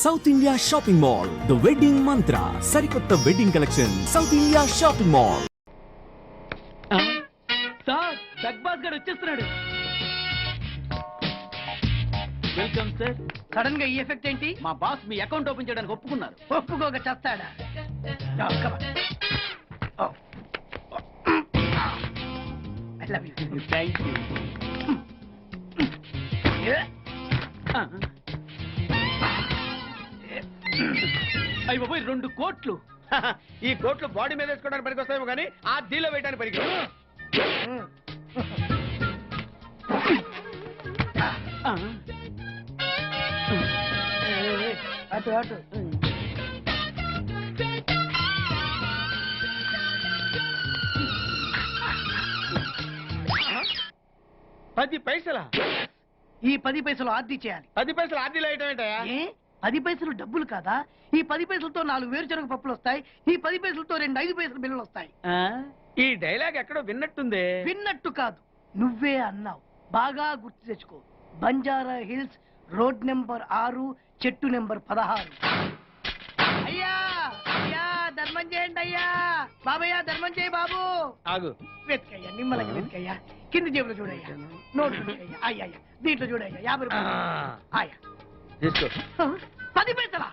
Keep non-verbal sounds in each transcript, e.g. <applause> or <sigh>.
South India shopping mall the wedding mantra సరికొత్త wedding collection South India shopping mall sir దగ్బాస్ గారు వచ్చేస్తున్నాడు. Welcome sir. సడన్గా ఈ effect ఏంటి? మా బాస్ మీ అకౌంట్ ఓపెన్ చేయడానికి ఒప్పుకున్నారు. ఒప్పుకోక చస్తాడా? No, come on. I love you. Thank you. అయ్యి బాబోయ్ రెండు కోట్లు. ఈ కోట్లు బాడీ మీద వేసుకోవడానికి పనికి వస్తాయేమో కానీ ఆ దీలో వేయడానికి పనికి. అటు అటు పది పైసల? ఈ పది పైసలు ఆర్డీ చేయాలి. పది పైసలు ఆ దీలో వేయటం ఏంటయ్యా? పది పైసలు డబ్బులు కాదా? ఈ పది పైసలతో నాలుగు వేరుశనగ పప్పులు వస్తాయి. ఈ పది పైసలతో రెండు ఐదు పైసలు బిల్లులు వస్తాయి? ఈ డైలాగ్ ఎక్కడో విన్నట్టుంది. విన్నట్టు కాదు. నువ్వే అన్నావు. బాగా గుర్తు తెచ్చుకో. బంజారా హిల్స్ రోడ్ నెంబర్ ఆరు చెట్టు నెంబర్ పదహారు. అయ్యా అయ్యా ధర్మం చేయండి అయ్యా. బాబయ్యా ధర్మం చేయి బాబు. ఆగు. వెతికయ్యా నిమ్మలకి వెతికయ్యా. కింది జేబులో చూడయ్యా. నోట్ చూడయ్యా. అయ్యా దీంట్లో చూడయ్యా. యాభై రూపాయలు. అయ్యా తీసుకో. పది పైసలా?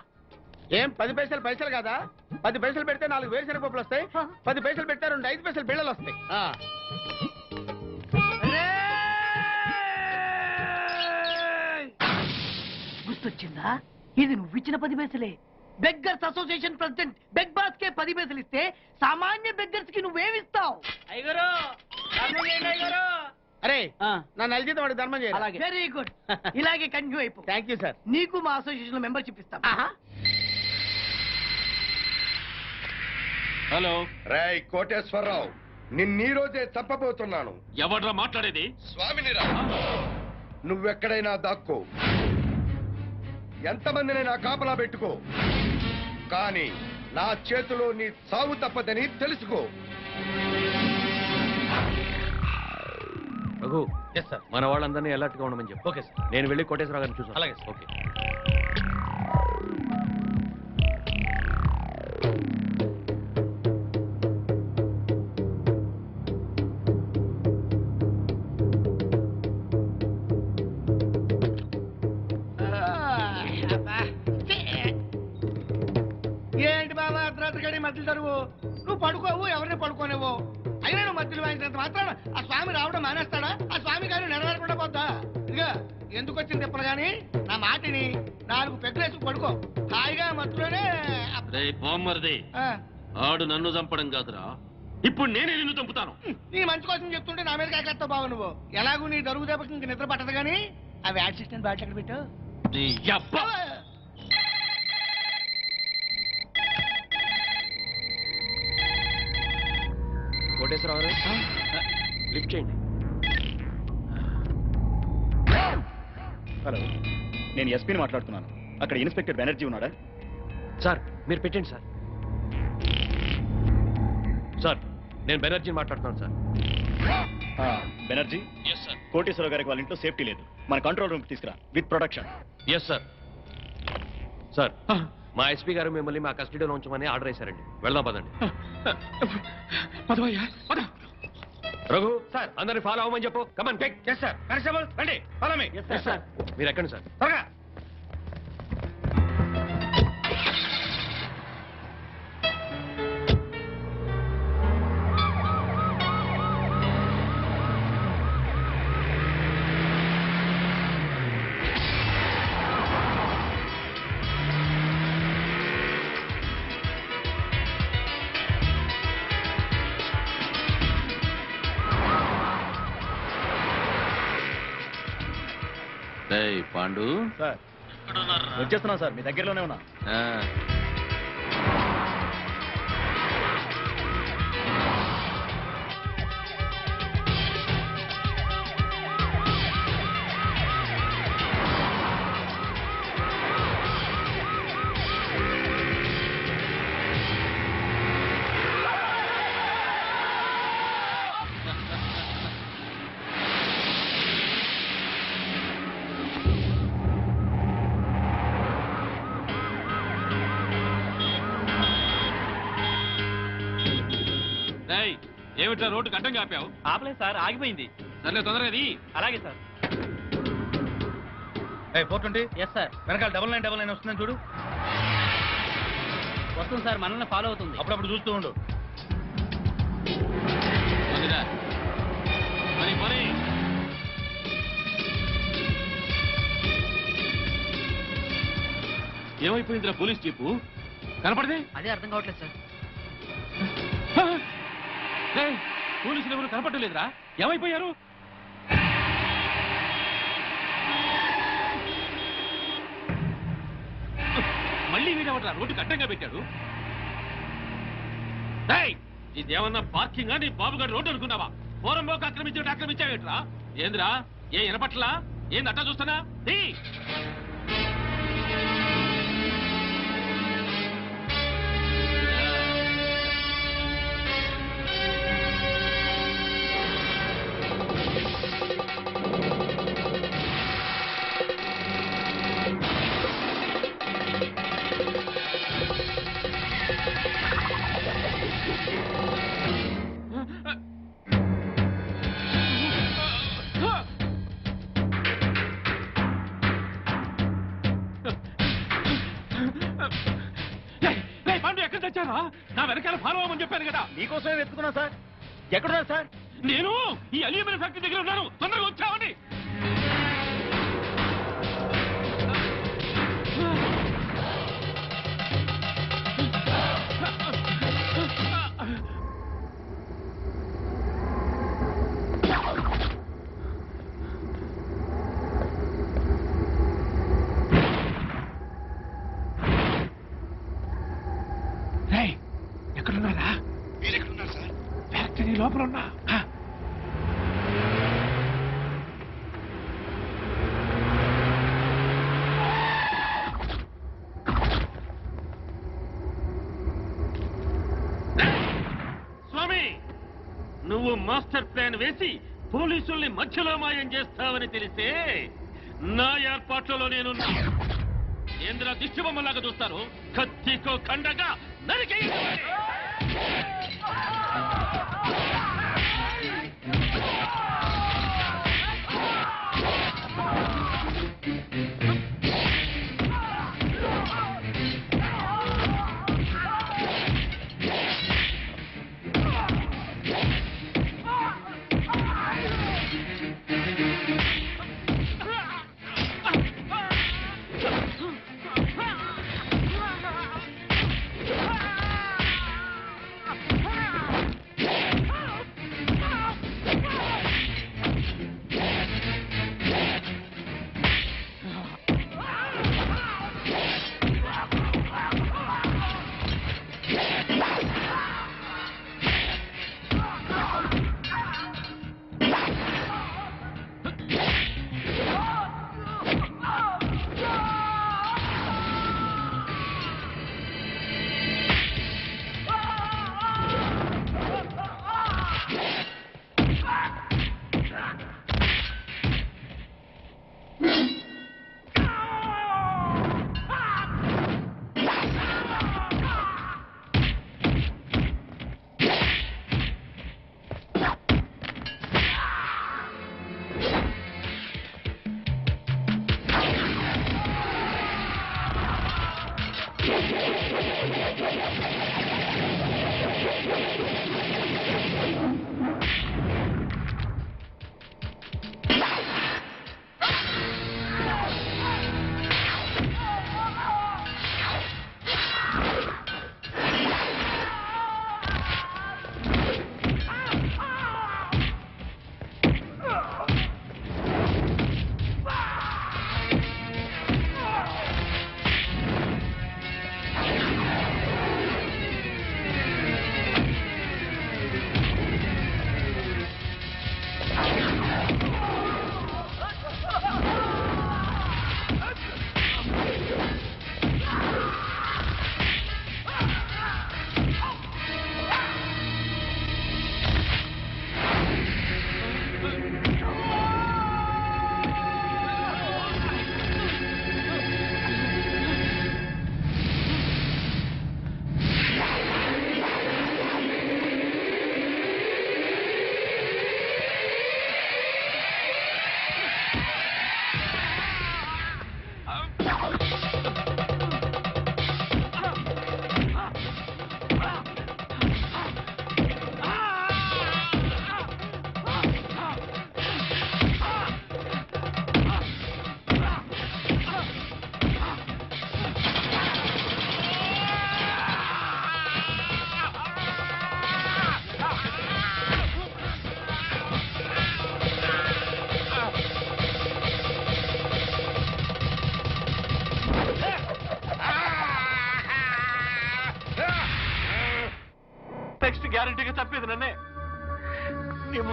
ఏం పది పైసలు పైసలు కాదా? పది పైసలు పెడితే నాలుగు వేరుశనగ పప్పులు వస్తాయి. పది పైసలు పెడితే రెండు ఐదు పైసలు బిళ్ళలు వస్తాయి! గుర్తొచ్చిందా? ఇది నువ్వు ఇచ్చిన పది పైసలే. Beggars association president beg boss కే పది పైసలు ఇస్తే సామాన్య బెగ్గర్స్కి నువ్వేమిస్తావు అయ్యగారు. అరే ఆ, నా నెల జీతం వాడికి ధర్మం చేయాలి అలాగే. వెరీ గుడ్ <laughs> ఇలాగే కంటిన్యూ అయిపో. థ్యాంక్ యూ సార్ నీకు మా అసోసియేషన్లో మెంబర్షిప్ ఇస్తాం. హలో. రేయ్ కోటేశ్వరరావు నిన్నీ రోజే చంపబోతున్నాను. ఎవడ్రా మాట్లాడేది? స్వామినిరా నువ్వెక్కడైనా దాక్కో. ఎంతమందినైనా కాపలా పెట్టుకో. కానీ నా చేతిలో నీ సావు తప్పదని తెలుసుకో. రఘు ఎస్ సార్ మన వాళ్ళందరినీ అలర్ట్గా ఉండమని చెప్పు. ఓకే సార్ నేను వెళ్ళి కోటేశ్వర గారిని చూసాను అలాగే సార్. ఓకే ఏంటి బాబా అర్ధరాత్రి గడి మధ్యలో తరువు నువ్వు పడుకోవు ఎవరిని పడుకోనివ్వు? అయినా నువ్వు మధ్యలో వాయించినంత మాత్రాన ఆ స్వామి రావడం మానేస్తాడా? ఆ స్వామి గారు నెరవేరకుండా పోద్దా? ఇదిగా ఎందుకు వచ్చింది ఇప్పుడు గాని? నా మాటిని నాలుగు పెగ్గలేసి పడుకో. హాయిగా మధ్యలోనే రే బామ్మర్ది ఆ, ఆడు నన్ను చంపడం కాదురా. ఇప్పుడు నేనే నిన్ను చంపుతాను. నీ మంచి కోసం చెప్తుంటే నా మీద కాకేస్తావు బాబు నువ్వు. ఎలాగూ నీ దరుగు దెబ్బకి ఇంక నిద్ర పట్టదు కానీ ఆ వ్యాట్ సిస్టమ్ ఎక్కడ పెట్టు. నీ యబ్బ. కోటేశ్వరరావు గారు లిఫ్ట్ చేయండి. హలో నేను ఎస్పీని మాట్లాడుతున్నాను. అక్కడ ఇన్స్పెక్టర్ బెనర్జీ ఉన్నాడా? సార్ మీరు పెట్టండి సార్. సార్ నేను బెనర్జీని మాట్లాడుతున్నాను సార్. ఆ, బెనర్జీ? ఎస్ సార్ కోటేశ్వర గారికి వాళ్ళ ఇంట్లో సేఫ్టీ లేదు. మన కంట్రోల్ రూమ్ తీసుకురా with protection yes sir sir మా ఎస్పీ గారు మిమ్మల్ని మా కస్టడీలో ఉంచమని ఆర్డర్ వేశారండి. వెళ్దాం పదండి. రఘు సార్ అందరిని ఫాలో అవ్వమని చెప్పు. Come on yes sir constable రండి. ఫాలో మీ సార్ మీరు ఎక్కండి సార్. త్వరగా. పాండు. సార్. వచ్చేస్తున్నాం సార్ మీ దగ్గరలోనే ఉన్నా. ఏమిట్రా రోడ్డు గడ్డంగా ఆపావు ఆపలేదు సార్ ఆగిపోయింది. సర్లే తొందరగా ది. అలాగే sir. Four twenty. Yes sir వెనకాల డబల్ నైన్ డబల్ నైన్ వస్తుందని చూడు. వస్తుంది సార్ మనల్ని ఫాలో అవుతుంది. అప్పుడప్పుడు చూస్తూ ఉండు. ఏమైపోయిందిరా పోలీస్ జీపు? కనపడదే? అదే అర్థం కావట్లేదు సార్. పోలీసులు ఎవరు కనపట్టలేదురా ఏమైపోయారు? మళ్ళీ వీడేవట్రా రోడ్డు కట్టంగా పెట్టాడు. ఇదేమన్నా పార్కింగ్? నీ బాబుగారు రోడ్డు అనుకున్నావా? పోరంబోకి ఆక్రమించి ఆక్రమించావేట్రా? ఏందిరా? ఏ వినపట్లా? ఏంది అట్టా చూస్తున్నా? వెనకాల ఫాలో అవ్వమని చెప్పాను కదా. మీకోసమే వెతుకుతున్నా సార్. ఎక్కడున్నారు సార్? నేను ఈ అల్యూమినియం ఫ్యాక్టరీ దగ్గర ఉన్నాను. తొందరగా వచ్చావని రేయ్, ఎక్కడున్నారా మీరెక్కడున్నారు సార్ ఫ్యాక్టరీ లోపల ఉన్నా స్వామి నువ్వు మాస్టర్ ప్లాన్ వేసి పోలీసుల్ని మధ్యలో మాయం చేస్తావని తెలిస్తే నా ఏర్పాట్లలో నేను కేంద్ర దిష్టిబొమ్మలాగా చూస్తారు. కత్తికో ఖండగా నరికేయండి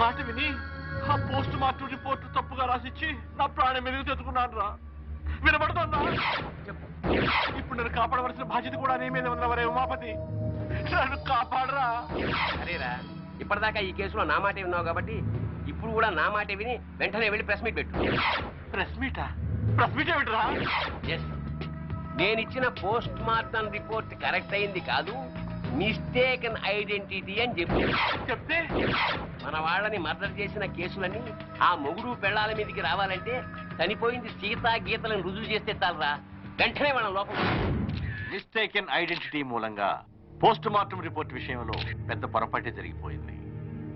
మాట విని ఆ పోస్ట్ మార్టం రిపోర్ట్ తప్పుగా రాసిచ్చి నా ప్రాణం మెరుగు తెచ్చుకున్నాను రా. వినబడుతుందా? ఇప్పుడు నన్ను కాపాడవలసిన బాధ్యత కూడా నీ మీద ఉన్నవరే ఉమాపతి. నన్ను కాపాడరా. సరేరా ఇప్పటిదాకా ఈ కేసులో నా మాట విన్నావు కాబట్టి ఇప్పుడు కూడా నా మాట విని వెంటనే వెళ్ళి ప్రెస్ మీట్ పెట్టు. ప్రెస్ మీటా? ప్రెస్ మీట్ ఏమిట్రా? ఎస్ నేను ఇచ్చిన పోస్ట్ మార్టం రిపోర్ట్ కరెక్ట్ అయింది కాదు. మిస్టేకన్ ఐడెంటిటీ అని చెప్పు. చెప్తే? మన వాళ్ళని మర్డర్ చేసిన కేసులన్నీ ఆ మొగుడు పెళ్ళాల మీదకి రావాలంటే చనిపోయింది సీతా గీతలను రుజువు చేస్తే చాలరా. వెంటనే వాళ్ళ లోపల మిస్టేకెన్ ఐడెంటిటీ మూలంగా పోస్ట్ మార్టం రిపోర్ట్ విషయంలో పెద్ద పొరపాటే జరిగిపోయింది.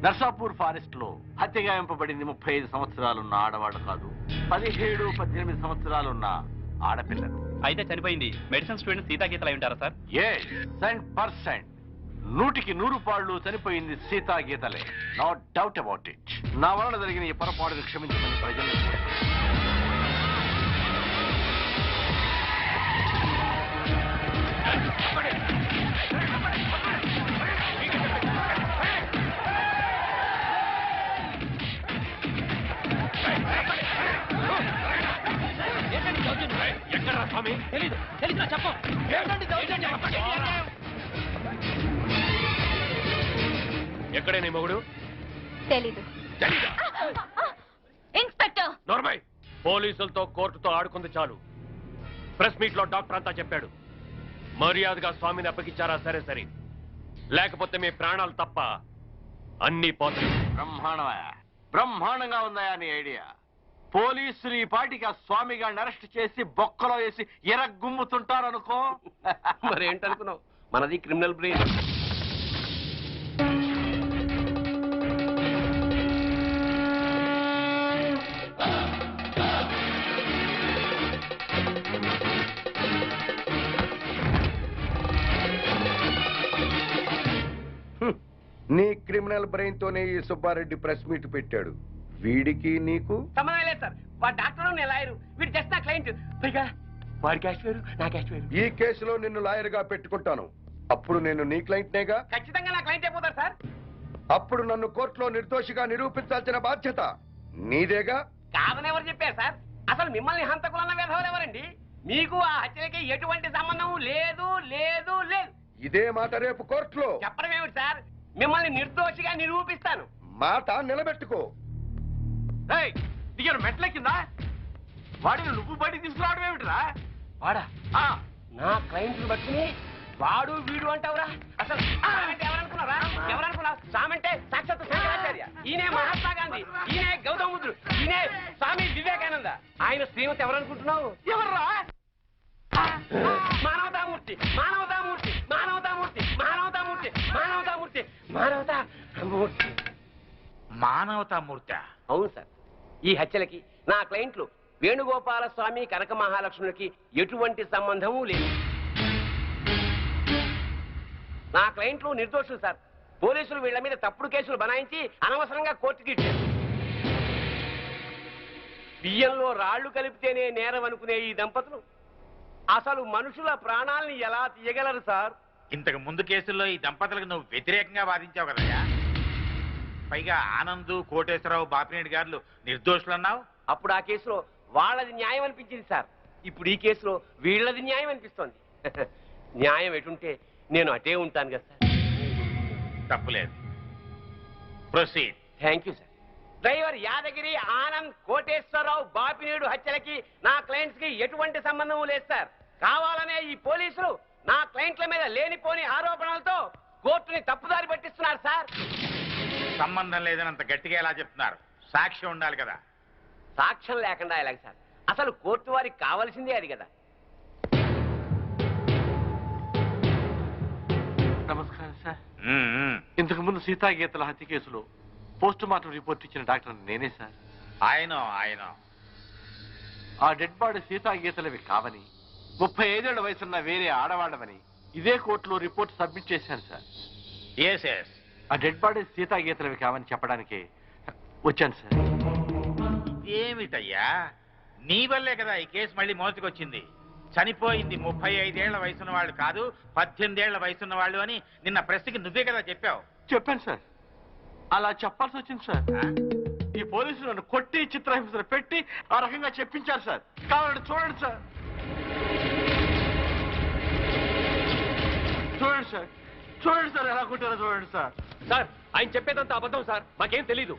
నర్సాపూర్ ఫారెస్ట్లో హత్యగాయింపబడింది ముప్పై ఐదు సంవత్సరాలున్న ఆడవాడు కాదు పదిహేడు పద్దెనిమిది సంవత్సరాలున్న ఆడపిల్లలు. అయితే చనిపోయింది. మెడిసిన్ స్టూడెంట్ సీతాగీతలు అయి ఉంటారా సార్? ఏ సెంట్ పర్సెంట్ నూటికి నూరు పాళ్ళు చనిపోయింది సీతా గీతలే నో డౌట్ అబౌట్ ఇట్ నా వలన జరిగిన ఈ పొరపాటును క్షమించమని ప్రజలు ఎక్కడ స్వామి. తెలీదు తెలీదు చెప్పు. ఎక్కడే నీ మొగుడు? తెలీదు. ఇన్స్పెక్టర్! నోర్మై పోలీసులతో కోర్టుతో ఆడుకుంది చాలు. ప్రెస్ మీట్లో డాక్టర్ అంతా చెప్పాడు. మర్యాదగా స్వామిని అప్పగించారా సరే సరే. లేకపోతే మీ ప్రాణాలు తప్ప అన్ని పోతాయి. బ్రహ్మాండమా? బ్రహ్మాండంగా ఉందా నీ ఐడియా? పోలీసులు ఈ పాటికి ఆ స్వామి గారిని అరెస్ట్ చేసి బొక్కలో వేసి ఎరగుమ్ముతుంటారనుకో <laughs> మరేంటనుకున్నావు? మనది క్రిమినల్ బ్రెయిన్. నీ క్రిమినల్ బ్రెయిన్ తోనే ఈ సుబ్బారెడ్డి ప్రెస్ మీట్ పెట్టాడు. వీడికి నీకు? సంబంధం లేదు సార్. వాడు డాక్టర్ నేను లాయరు. వీడు జస్ట్ నా క్లయింట్. పైగా వాడి క్యాష్ వేరు నా క్యాష్ వేరు. ఈ కేసులో నిన్ను లాయర్గా పెట్టుకుంటాను. అప్పుడు నేను నీ క్లయింట్నేగా? ఖచ్చితంగా నా క్లయింట్ అయిపోతారు సార్. అప్పుడు నన్ను కోర్టులో నిర్దోషిగా నిరూపించాల్సిన బాధ్యత నీదేగా? కాదని ఎవరు చెప్పారు సార్? అసలు మిమ్మల్ని హంతకులన్న విధవలు ఎవరండి? మీకు ఆ హత్యలకి ఎటువంటి సంబంధం లేదు లేదు లేదు. ఇదే మాట రేపు కోర్టులో. చెప్పడం ఏమిటి సార్? మిమ్మల్ని నిర్దోషిగా నిరూపిస్తాను. మాట నిలబెట్టుకో. దిగారు మెట్ల కింద వాడిని నువ్వు బయటికి తీసుకురావడం ఏమిటిరా? వాడా? ఆ, నా క్లయింట్ పట్టుకుని వాడు వీడు అంటావురా? అసలు సామంటే ఎవరనుకున్నారా ఎవరనుకున్నావు? సామంటే సాక్షాత్ శంకరాచార్య. ఈయనే మహాత్మా గాంధీ. ఈయనే గౌతమ బుద్ధుడు ఈయనే స్వామి వివేకానంద. ఆయన శ్రీమతి ఎవరనుకుంటున్నావు? ఎవర్రా? మానవతామూర్తి మానవతామూర్తి మానవతామూర్తి మానవతామూర్తి మానవతామూర్తి మానవతామూర్తి. మానవతామూర్త. అవును సార్. ఈ హత్యలకి నా క్లయింట్లు వేణుగోపాలస్వామి కనక మహాలక్ష్ములకి ఎటువంటి సంబంధము లేదు. నా క్లయింట్లు నిర్దోషులు సార్. పోలీసులు వీళ్ళ మీద తప్పుడు కేసులు బనాయించి అనవసరంగా కోర్టుకి ఇచ్చారు. బియ్యంలో రాళ్ళు కలిపితేనే నేరం అనుకునే ఈ దంపతులు అసలు మనుషుల ప్రాణాల్ని ఎలా తీయగలరు సార్? ఇంతకు ముందు కేసుల్లో ఈ దంపతులకు నువ్వు వ్యతిరేకంగా వాదించావు కదయ్యా. పైగా ఆనంద్ కోటేశ్వరరావు బాపినేని గారు నిర్దోషులు అన్నావు అప్పుడు ఆ కేసులో వాళ్ళది న్యాయం అనిపించింది సార్. ఇప్పుడు ఈ కేసులో వీళ్ళది న్యాయం అనిపిస్తోంది. <laughs> న్యాయం ఎటుంటే నేను అటే ఉంటాను కదా సార్. తప్పులేదు. Proceed. Thank you sir. Driver Yadagiri Anand Koteswararao Bapineedu హత్యలకి నా క్లయింట్స్కి ఎటువంటి సంబంధం లేదు సార్. కావాలనే ఈ పోలీసులు నా క్లయింట్ల మీద లేనిపోని ఆరోపణలతో కోర్టుని తప్పుదారి పట్టిస్తున్నారు సార్. సంబంధం లేదని అంత గట్టిగా ఎలా చెప్తున్నారు? సాక్ష్యం ఉండాలి కదా. సాక్ష్యం లేకుండా ఎలాగ సార్? అసలు కోర్టు వారికి కావాల్సిందే అది కదా. నమస్కారం సార్. ఇంతకు ముందు సీతా గీతల హత్య కేసులో పోస్ట్ మార్టం రిపోర్ట్ ఇచ్చిన డాక్టర్ నేనే సార్. ఆయన ఆయన. ఆ డెడ్ బాడీ సీతా గీతలవి కావని ముప్పై ఐదేళ్ళ వయసున్న వేరే ఆడవాళ్ళమని ఇదే కోర్టులో రిపోర్ట్ సబ్మిట్ చేశాను సార్. ఎస్ ఎస్ ఆ డెడ్ బాడీ సీతా గీతలవి కావని చెప్పడానికి వచ్చాను సార్ ఇదేమిటయ్యా? నీ వల్లే కదా ఈ కేసు మళ్ళీ మోసుకొచ్చింది. చనిపోయింది ముప్పై ఐదేళ్ళ వయసున్న వాళ్ళు కాదు పద్దెనిమిదేళ్ళ వయసున్న వాళ్ళు అని నిన్న ప్రెస్కి నువ్వే కదా చెప్పావు. చెప్పాను సార్ అలా చెప్పాల్సి వచ్చింది సార్ ఈ పోలీసులు నన్ను కొట్టి చిత్రహింసలు పెట్టి ఆ రకంగా చెప్పించారు సార్ కావాలంటే చూడండి సార్ చూడండి సార్ చూడండి సార్ ఎలా కొట్టారో చూడండి సార్. సార్ ఆయన చెప్పేదంతా అబద్ధం సార్. మాకేం తెలీదు.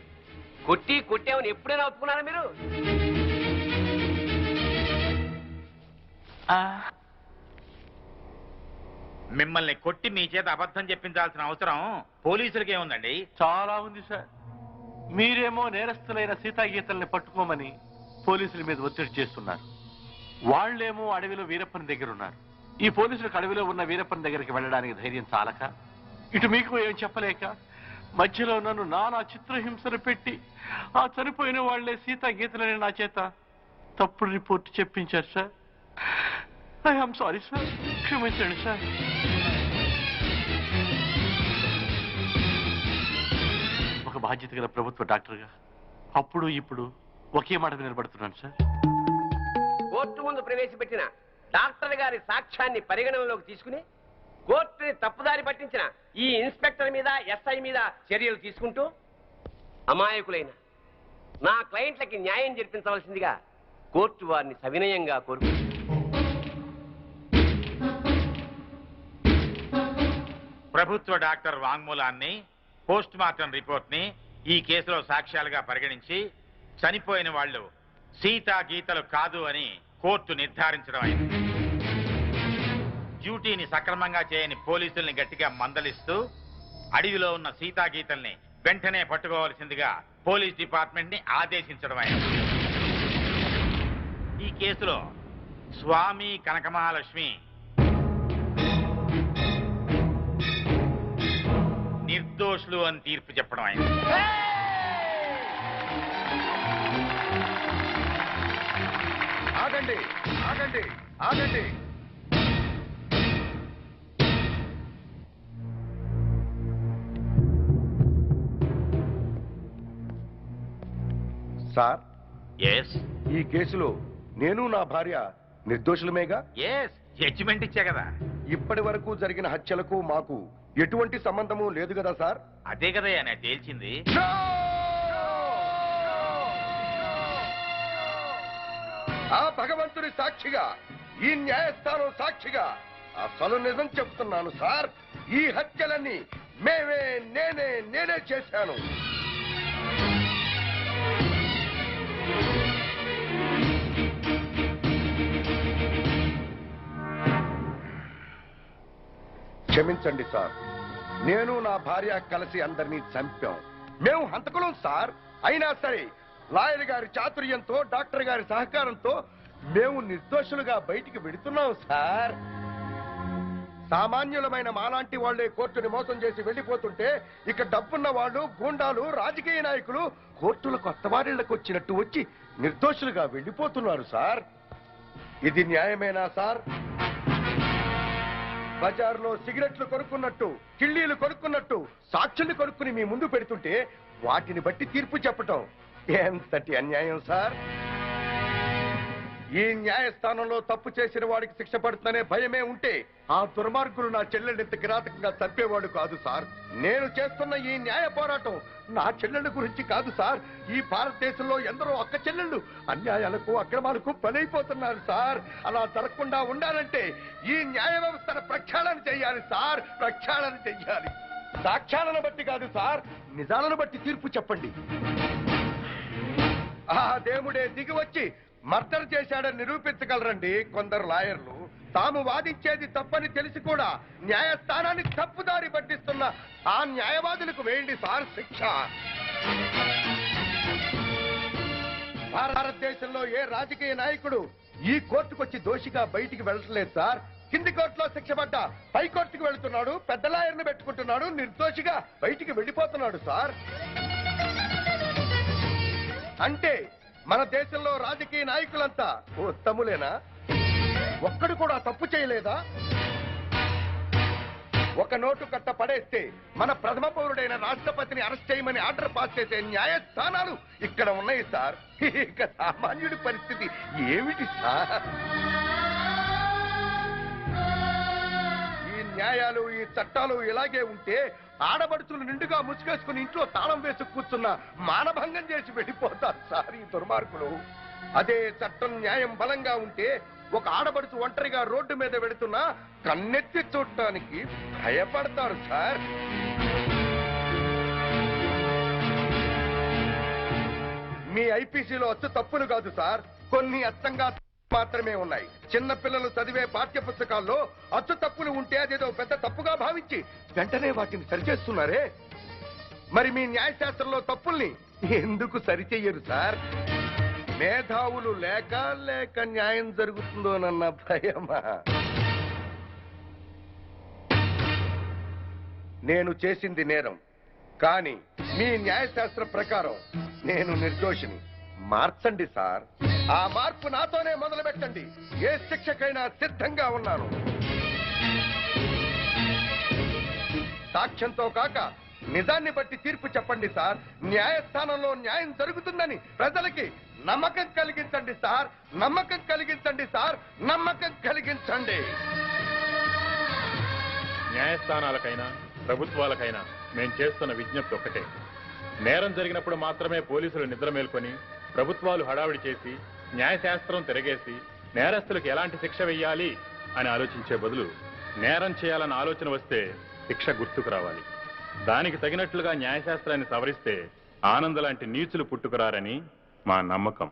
కొట్టి కొట్టామని ఎప్పుడైనా ఒప్పుకున్నారా మీరు? మిమ్మల్ని కొట్టి మీ చేత అబద్ధం చెప్పించాల్సిన అవసరం పోలీసులకే ఉందండి. చాలా ఉంది సార్. మీరేమో నేరస్తులైన సీతాగీతల్ని పట్టుకోమని పోలీసుల మీద ఒత్తిడి చేస్తున్నారు. వాళ్ళేమో అడవిలో వీరప్పని దగ్గర ఉన్నారు ఈ పోలీసులు కడవిలో ఉన్న వీరప్పని దగ్గరికి వెళ్ళడానికి ధైర్యం చాలక? ఇటు మీకు ఏం చెప్పలేక? మధ్యలో నన్ను నానా చిత్రహింసలు పెట్టి ఆ చనిపోయిన వాళ్ళే సీతాగీతలని నా చేత తప్పుడు రిపోర్ట్ చెప్పించారు సార్. I'm sorry sir. క్షమించండి సార్. ఒక బాధ్యత గల ప్రభుత్వ డాక్టర్గా అప్పుడు ఇప్పుడు ఒకే మాట నిలబడుతున్నాను సార్. కోర్టు ముందు ప్రవేశపెట్టిన డాక్టర్ గారి సాక్ష్యాన్ని పరిగణనలోకి తీసుకుని కోర్టుని తప్పుదారి పట్టించిన ఈ ఇన్స్పెక్టర్ మీద ఎస్ఐ మీద చర్యలు తీసుకుంటూ అమాయకులైన నా క్లయింట్లకి న్యాయం జరిపించవలసిందిగా కోర్టు వారిని సవినయంగా కోరుకు ప్రభుత్వ డాక్టర్ వాంగ్మూలాన్ని పోస్ట్ మార్టం రిపోర్ట్ని ఈ కేసులో సాక్ష్యాలుగా పరిగణించి చనిపోయిన వాళ్ళు సీతా గీతలు కాదు అని కోర్టు నిర్ధారించడం అయింది. డ్యూటీని సక్రమంగా చేయని పోలీసుల్ని గట్టిగా మందలిస్తూ అడవిలో ఉన్న సీతా గీతల్ని వెంటనే పట్టుకోవాల్సిందిగా పోలీస్ డిపార్ట్మెంట్ని ఆదేశించడం ఈ కేసులో స్వామి కనకమహాలక్ష్మి నిర్దోషులు అని తీర్పు చెప్పడం అయింది ఆగండి ఆగండి ఆగండి. సార్? ఎస్ ఈ కేసులో నేను నా భార్య నిర్దోషులమేగా? ఎస్ జడ్జిమెంట్ ఇచ్చా కదా. ఇప్పటి వరకు జరిగిన హత్యలకు మాకు ఎటువంటి సంబంధము లేదు కదా సార్? అదే కదా నేను తేల్చింది. ఆ భగవంతుడి సాక్షిగా ఈ న్యాయస్థానం సాక్షిగా అసలు నిజం చెప్తున్నాను సార్. ఈ హత్యలన్నీ మేమే నేనే నేనే చేశాను. క్షమించండి సార్. నేను నా భార్య కలిసి అందరినీ చంపాం. మేము హంతకులం సార్. అయినా సరే లాయర్ గారి చాతుర్యంతో డాక్టర్ గారి సహకారంతో మేము నిర్దోషులుగా బయటికి వెడుతున్నాం సార్. సామాన్యులమైన మాలాంటి వాళ్ళే కోర్టుని మోసం చేసి వెళ్ళిపోతుంటే ఇక డబ్బున్న వాళ్ళు గూండాలు రాజకీయ నాయకులు కోర్టుల కొత్త వారిళ్ళకు వచ్చినట్టు వచ్చి నిర్దోషులుగా వెళ్ళిపోతున్నారు సార్. ఇది న్యాయమేనా సార్? బజార్లో సిగరెట్లు కొనుక్కున్నట్టు కిళ్ళీలు కొనుక్కున్నట్టు సాక్షుల్ని కొనుక్కుని మీ ముందు పెడుతుంటే వాటిని బట్టి తీర్పు చెప్పటం. ఎంతటి అన్యాయం సార్? ఈ న్యాయస్థానంలో తప్పు చేసిన వాడికి శిక్ష పడుతుందనే భయమే ఉంటే ఆ దుర్మార్గులు నా చెల్లెల్ని ఇంత కిరాతకంగా చంపేవాడు కాదు సార్. నేను చేస్తున్న ఈ న్యాయ పోరాటం నా చెల్లెళ్ళ గురించి కాదు సార్. ఈ భారతదేశంలో ఎందరో అక్క చెల్లెళ్ళు అన్యాయాలకు అక్రమాలకు బలైపోతున్నారు సార్. అలా జరగకుండా ఉండాలంటే ఈ న్యాయ వ్యవస్థను ప్రక్షాళన చేయాలి సార్. ప్రక్షాళన చెయ్యాలి సాక్ష్యాలను బట్టి కాదు సార్ నిజాలను బట్టి తీర్పు చెప్పండి. ఆ దేవుడే దిగి వచ్చి మర్డర్ చేశాడని నిరూపించగలరండి కొందరు లాయర్లు. తాము వాదించేది తప్పని తెలిసి కూడా న్యాయస్థానాన్ని తప్పుదారి పట్టిస్తున్న ఆ న్యాయవాదులకు వేయండి సార్ శిక్ష. భారతదేశంలో ఏ రాజకీయ నాయకుడు ఈ కోర్టుకొచ్చి దోషిగా బయటికి వెళ్ళట్లేదు సార్? కింది కోర్టులో శిక్ష పడ్డ పై కోర్టుకు వెళ్తున్నాడు పెద్ద లాయర్ని పెట్టుకుంటున్నాడు నిర్దోషిగా బయటికి వెళ్ళిపోతున్నాడు సార్. అంటే మన దేశంలో రాజకీయ నాయకులంతా ఉత్తములేనా? ఒక్కడు కూడా తప్పు చేయలేదా? ఒక నోటు కట్ట పడేస్తే మన ప్రథమ పౌరుడైన రాష్ట్రపతిని అరెస్ట్ చేయమని ఆర్డర్ పాస్ చేసే న్యాయస్థానాలు ఇక్కడ ఉన్నాయి సార్. ఇక సామాన్యుడి పరిస్థితి ఏమిటి సార్? ఈ న్యాయాలు ఈ చట్టాలు ఇలాగే ఉంటే ఆడబడుచులు నిండుగా ముసుగేసుకుని ఇంట్లో తాళం వేసి కూర్చున్న మానభంగం చేసి వెళ్ళిపోతారు సార్ ఈ దుర్మార్గులు. అదే చట్టం న్యాయం బలంగా ఉంటే ఒక ఆడబడుచు ఒంటరిగా రోడ్డు మీద వెళుతున్నా కన్నెత్తి చూడటానికి భయపడతారు సార్. మీ ఐపీసీలో వచ్చి తప్పులు కాదు సార్. కొన్ని అచ్చంగా మాత్రమే ఉన్నాయి. చిన్న పిల్లలు చదివే పాఠ్య పుస్తకాల్లో అచ్చు తప్పులు ఉంటే అదేదో పెద్ద తప్పుగా భావించి వెంటనే వాటిని సరిచేస్తున్నారే? మరి మీ న్యాయశాస్త్రంలో తప్పుల్ని ఎందుకు సరిచెయ్యరు సార్? మేధావులు లేక లేక న్యాయం జరుగుతుందోనన్న భయమా? నేను చేసింది నేరం. కానీ మీ న్యాయశాస్త్ర ప్రకారం నేను నిర్దోషిని. మార్చండి సార్. ఆ మార్పు నాతోనే మొదలు పెట్టండి ఏ శిక్షకైనా సిద్ధంగా ఉన్నాను సాక్ష్యంతో కాక నిజాన్ని బట్టి తీర్పు చెప్పండి సార్. న్యాయస్థానంలో న్యాయం జరుగుతుందని ప్రజలకి నమ్మకం కలిగించండి సార్. నమ్మకం కలిగించండి సార్. నమ్మకం కలిగించండి. న్యాయస్థానాలకైనా ప్రభుత్వాలకైనా మేము చేస్తున్న విజ్ఞప్తి ఒక్కటే. నేరం జరిగినప్పుడు మాత్రమే పోలీసులు నిద్ర మేల్కొని ప్రభుత్వాలు హడావిడి చేసి న్యాయశాస్త్రం తిరగేసి నేరస్తులకు ఎలాంటి శిక్ష వెయ్యాలి అని ఆలోచించే బదులు నేరం చేయాలన్న ఆలోచన వస్తే శిక్ష గుర్తుకు రావాలి. దానికి తగినట్లుగా న్యాయశాస్త్రాన్ని సవరిస్తే ఆనంద్ లాంటి నీచులు పుట్టుకురారని మా నమ్మకం.